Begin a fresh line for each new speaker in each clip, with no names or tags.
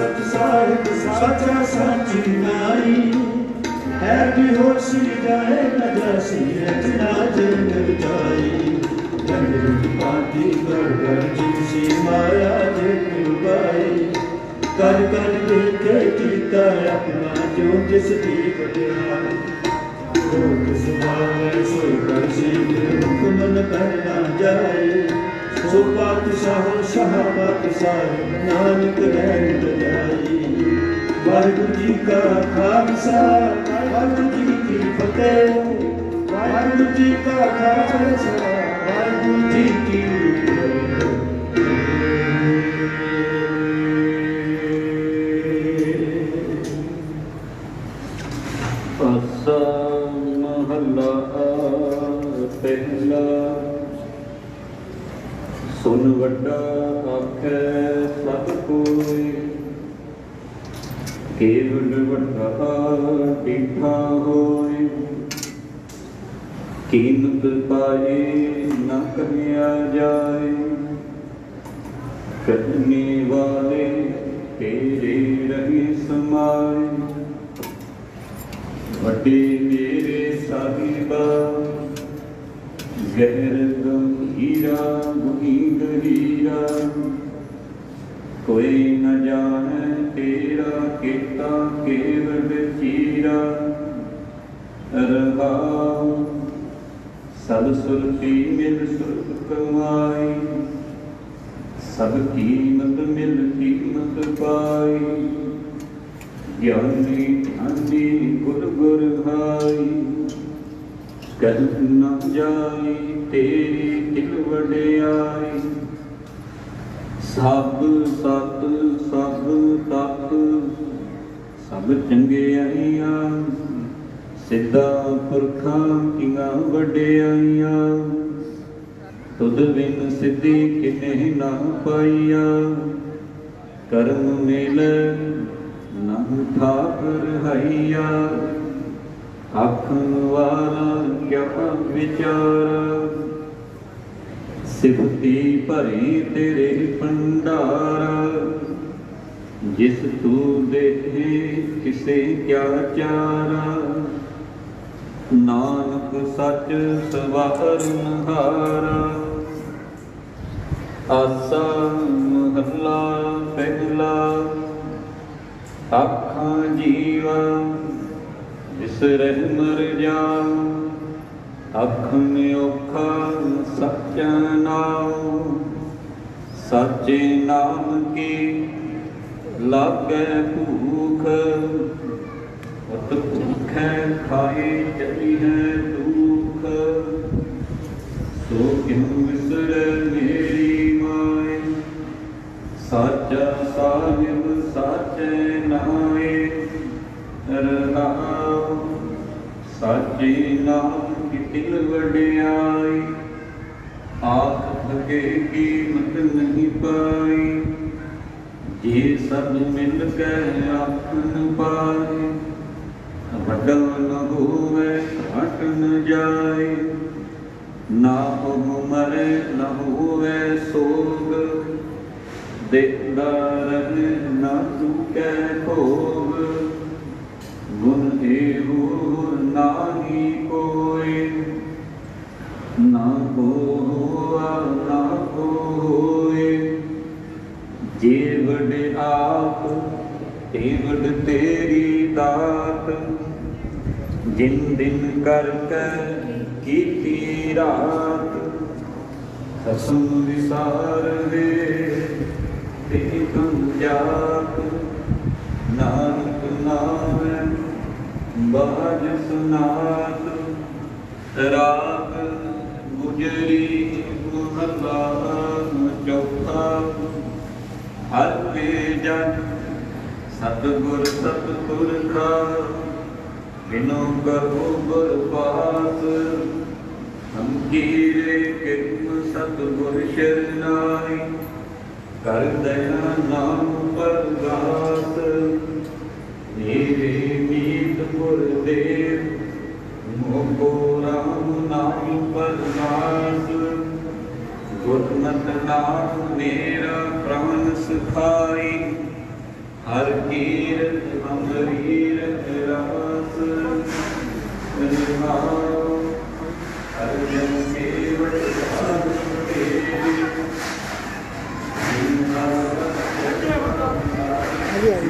ਸਚ ਸਾਹਿਬ ਸਾਚਾ ਸਾਚੀ ਨਾਈ ਹੈ ਕਿ ਜਾਏ ਨ ਰਚਨਾ ਜਨ ਜਾਈ ਜੰਗਲ ਪਾਤੀ ਕਰ ਕਰ ਜਿਸੀ ਮਾਇਆ ਜੇ ਕੁਰਬਾਈ ਕਰ ਕਰ ਦੇਖੇ ਕੀਤਾ ਆਪਣਾ ਜੋ ਜਿਸ ਦੀ ਵਡਿਆਈ ਲੋਕ ਸੁਭਾਵੇ ਸੋਈ ਕਰ ਸੀਖ ਹੁਕਮ ਕਰਨਾ ਜਾਏ ਸੋ ਪਾਤਸ਼ਾਹ, ਸ਼ਾਹ ਪਾਤਸ਼ਾਹ, ਨਾਨਕ ਰਹਿਣ ਜਾਈ। ਵਾਹਿਗੁਰੂ ਜੀ ਕਾ ਖਾਲਸਾ, ਵਾਹਿਗੁਰੂ ਜੀ ਕੀ ਫਤਿਹ। ਵਾਹਿਗੁਰੂ ਜੀ ਕਾ ਖਾਲਸਾ, ਵਾਹਿਗੁਰੂ ਜੀ ਕੀ
ਸੁਨ ਵੱਡਾ ਆਖੈ ਸਭ ਕੋਈ। ਕੇਵਲ ਵੱਡਾ ਟਿਠਾ ਹੋਏ। ਕੀਮਤ ਪਾਏ ਨਾ ਕਹਿਆ ਜਾਏ। ਕਰਨੇ ਵਾਲੇ ਤੇਰੇ ਰਹੀ ਸਮਾਏ। ਵੱਡੇ ਮੇਰੇ ਸਾਹਿਬਾ ਗਹਿਰ ਗੰਭੀਰਾ ਗੁਹੀ ਗਹੀਰਾ ਕੋਈ ਨ ਜਾਣੈ ਤੇਰਾ ਕੀਤਾ ਕੇਵਲ ਚੀਰਾ ਰਹਾਉ ਸਦ ਸੁਰਤੀ ਮਿਲ ਸੁਰਤ ਕਮਾਈ ਸਭ ਕੀਮਤ ਮਿਲ ਕੀਮਤ ਪਾਈ ਗਿਆਨੀ ਧਿਆਨੀ ਗੁਰ ਗੁਰ ਹਾਈ ਕਲ ਨ ਜਾਈ ਤੇਰੀ ਦਿਲ ਵਡਿਆਈ। ਸਭ ਸਤ, ਸਭ ਤਤ, ਸਭ ਚੰਗਿਆਈਆਂ ਸਿੱਧਾ ਪੁਰਖਾਂ ਕੀਆਂ ਵਡਿਆਈਆਂ। ਤੁਧ ਬਿਨ ਸਿੱਧੀ ਕਿਨੇ ਨਾ ਪਾਈਆ। ਕਰਮ ਮੇਲ ਨਾ ਠਾਕਰ ਹਈਆ। ਆਖਣ ਵਾਲਾ ਕਿਆ ਵਿਚਾਰ। ਸਿਫਤੀ ਭਰੀ ਤੇਰੇ ਭੰਡਾਰ। ਜਿਸ ਤੂੰ ਦੇਖੇ, ਕਿਸੇ ਕਿਆ ਚਾਰਾ। ਨਾਨਕ ਸੱਚ ਸਵਾਰਨ ਹਾਰਾ ਆਸਾ ਮਹੱਲਾ ਪਹਿਲਾ। ਆਖਾਂ ਜੀਵਾ, ਜਿਸ ਮਰ ਜਾ। ਅੱਖਾਂ ਔਖਾ ਸੱਚਾ ਨਾਮ ਸਾਚੇ ਨਾਮ ਕੀ ਲਾਗੈ ਭੂਖ? ਅਤ ਭੁਖੈ ਖਾਏ ਚਲੀ ਹੈ ਦੁਖ। ਸੋ ਕਿਉ ਵਿਸਰ ਮੇਰੀ ਮਾਏ? ਸਾਚਾ ਸਾਹਿਬ ਸਾਚੇ ਨਾਏ। ਰਹਾਉ, ਸਾਚੇ ਨਾਮ ਕੀ ਦਿਲ ਵਡਿਆਈ ਆਖ ਲਗੇ ਕੀਮਤ ਨਹੀਂ ਪਾਈ? ਜੇ ਸਭ ਮਿਲ ਕੇ ਆਖਣ ਪਾਏ, ਵੱਡਾ ਨ ਹੋਵੇ, ਘਟ ਨ ਜਾਏ। ਨਾ ਹੋ ਮਰੇ, ਨ ਹੋਵੇ ਸੋਗ। ਦੇਖਦਾ ਰਹੇ ਨਾ ਚੁਕੈ ਭੋਗ। ਗੁਣ ਇਹੋ ਨਾਹੀ ਕੋਇ ਨਾ ਕੋ ਹੋਏ। ਜੇ ਵਡ ਆਪ, ਤੇ ਵਡ ਤੇਰੀ ਦਾਤ। ਜਿਨ ਦਿਨ ਕਰ ਕੇ ਕੀਤੀ ਰਾਤ ਖਸਮ ਵਿਸਾਰ ਵੇ, ਤੇ ਤੁਮ ਨਾਨਕ ਨਾਮੈ, ਬਾਜ ਸੁਨਾਤ, ਰਾਗ ਗੁਜਰੀ ਮੁਹੱਲਾ ਚੌਥਾ। ਹਰ ਕੇ ਜਨ ਸਤਿਗੁਰ ਸਤਿਪੁਰਖਾ, ਬਿਨੋ ਕਰੋ ਗੁਰ ਹਮ ਕੀਰੇ ਕਿਰਪ ਸਤਿਗੁਰ ਸ਼ਰਨਾਈ ਕਰ ਦਇਆ ਨਾਮ ਪਰਗਾਸ। ਮੇਰੇ ਮੀਤ ਪੁਰ ਦੇਵ, ਮੋਕੋ ਰਾਮ ਨਾਮ ਪਰਗਾਸ ਗੁਰਮਤਿ ਨਾਮ ਮੇਰਾ ਪ੍ਰਾਨ ਸੁਖਾਈ
ਹਰ ਕੀਰਤ ਅੰਮ੍ਰਿਤ ਰਸ ਨਿਰਮਾਉ ਹਰ ਜਨ ਸਾਧ ਤੇਰੀ
ਹਾਂਜੀ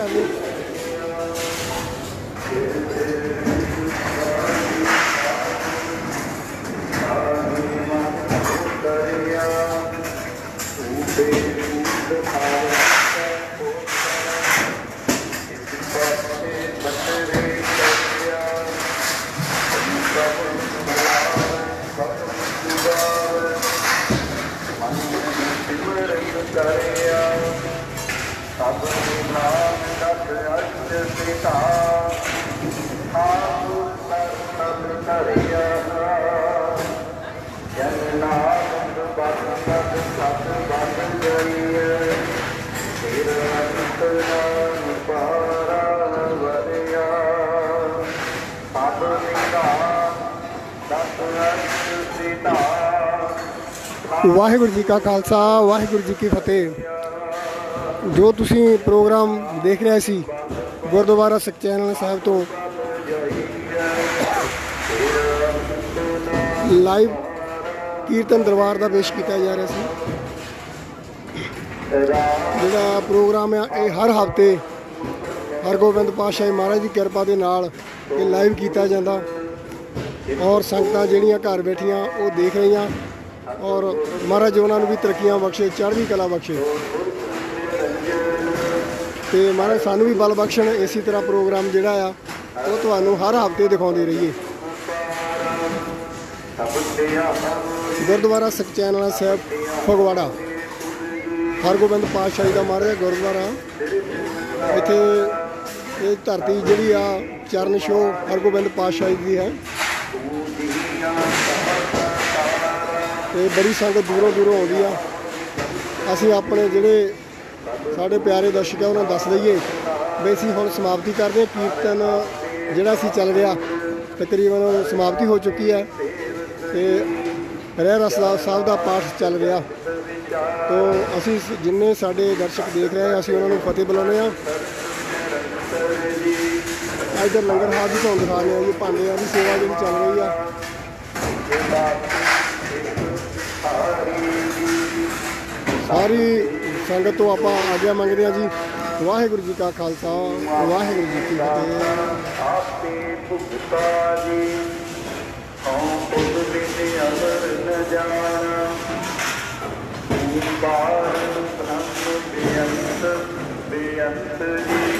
Gracias.
ਵਾਹਿਗੁਰੂ ਜੀ ਕਾ ਖਾਲਸਾ, ਵਾਹਿਗੁਰੂ ਜੀ ਕੀ ਫਤਿਹ। ਜੋ ਤੁਸੀਂ ਪ੍ਰੋਗਰਾਮ ਦੇਖ ਰਹੇ ਸੀ, ਗੁਰਦੁਆਰਾ ਸਚੈਨ ਸਾਹਿਬ ਤੋਂ, ਲਾਈਵ ਕੀਰਤਨ ਦਰਬਾਰ ਦਾ ਪੇਸ਼ ਕੀਤਾ ਜਾ ਰਿਹਾ ਸੀ। ਜਿਹੜਾ ਪ੍ਰੋਗਰਾਮ ਆ, ਇਹ ਹਰ ਹਫ਼ਤੇ ਹਰਗੋਬਿੰਦ ਪਾਤਸ਼ਾਹ ਮਹਾਰਾਜ ਦੀ ਕਿਰਪਾ ਦੇ ਨਾਲ ਇਹ ਲਾਈਵ ਕੀਤਾ ਜਾਂਦਾ। ਔਰ ਸੰਗਤਾਂ ਜਿਹੜੀਆਂ ਘਰ ਬੈਠੀਆਂ, ਉਹ ਦੇਖ ਰਹੀਆਂ। ਔਰ ਮਹਾਰਾਜ ਉਹਨਾਂ ਨੂੰ ਵੀ ਤਰੱਕੀਆਂ ਬਖਸ਼ੇ, ਚੜ੍ਹਦੀ ਕਲਾ ਬਖਸ਼ੇ। ਤੇ ਮਹਾਰਾਜ ਸਾਨੂੰ ਵੀ ਬਲ ਬਖਸ਼ਣ, ਇਸੇ ਤਰ੍ਹਾਂ ਪ੍ਰੋਗਰਾਮ ਜਿਹੜਾ ਆ, ਉਹ ਤੁਹਾਨੂੰ ਹਰ ਹਫ਼ਤੇ ਦਿਖਾਉਂਦੇ ਰਹੀਏ। ਗੁਰਦੁਆਰਾ ਸਚੈਨਾ ਸਾਹਿਬ, ਫਗਵਾੜਾ। ਹਰਗੋਬਿੰਦ ਪਾਤਸ਼ਾਹੀ ਦਾ ਮਹਾਰਾਜ ਗੁਰਦੁਆਰਾ। ਇੱਥੇ ਇਹ ਧਰਤੀ ਜਿਹੜੀ ਆ, ਚਰਨ ਛੋਹ ਹਰਗੋਬਿੰਦ ਪਾਤਸ਼ਾਹੀ ਦੀ ਹੈ। ਤੇ ਬੜੀ ਸੰਗਤ ਦੂਰੋਂ ਦੂਰੋਂ ਆਉਂਦੀ ਆ। ਅਸੀਂ ਆਪਣੇ ਜਿਹੜੇ ਸਾਡੇ ਪਿਆਰੇ ਦਰਸ਼ਕ ਆ, ਉਹਨਾਂ ਨੂੰ ਦੱਸ ਦਈਏ ਵੀ ਅਸੀਂ ਹੁਣ ਸਮਾਪਤੀ ਕਰਦੇ ਕੀਰਤਨ ਜਿਹੜਾ ਸੀ ਚੱਲ ਰਿਹਾ, ਤਕਰੀਬਨ ਸਮਾਪਤੀ ਹੋ ਚੁੱਕੀ ਹੈ ਤੇ ਰਹਿ ਰਸਦਾ ਸਾਹਿਬ ਦਾ ਪਾਠ ਚੱਲ ਰਿਹਾ। ਤੋ ਅਸੀਂ ਜਿੰਨੇ ਸਾਡੇ ਦਰਸ਼ਕ ਦੇਖ ਰਹੇ ਆ, ਅਸੀਂ ਉਹਨਾਂ ਨੂੰ ਫਤਿਹ ਬੁਲਾਉਂਦੇ ਆ ਇੱਧਰ ਲੰਗਰ ਹਾਲ ਦੀ ਤੁਹਾਨੂੰ ਦਿਖਾ ਰਹੇ ਆ ਜੀ, ਭਾਂਡਿਆਂ ਦੀ ਸੇਵਾ ਜਿਹੜੀ ਚੱਲ ਰਹੀ ਆ। ਸਾਰੀ ਸੰਗਤ ਤੋਂ ਆਪਾਂ ਆਗਿਆ ਮੰਗਦੇ ਹਾਂ ਜੀ। ਵਾਹਿਗੁਰੂ ਜੀ ਕਾ ਖਾਲਸਾ, ਵਾਹਿਗੁਰੂ ਜੀ ਕੀ ਫਤਿਹ।
ਆਪੇ ਭੁਗਤਾ ਜੀ, ਹਉ ਖੁਦ ਬਿਨ ਅਮਰ ਨ ਜਾਣਾ। ਤੂੰ ਬਾਰ ਬ੍ਰਹਮ ਬੇਅੰਤ ਬੇਅੰਤ ਜੀ।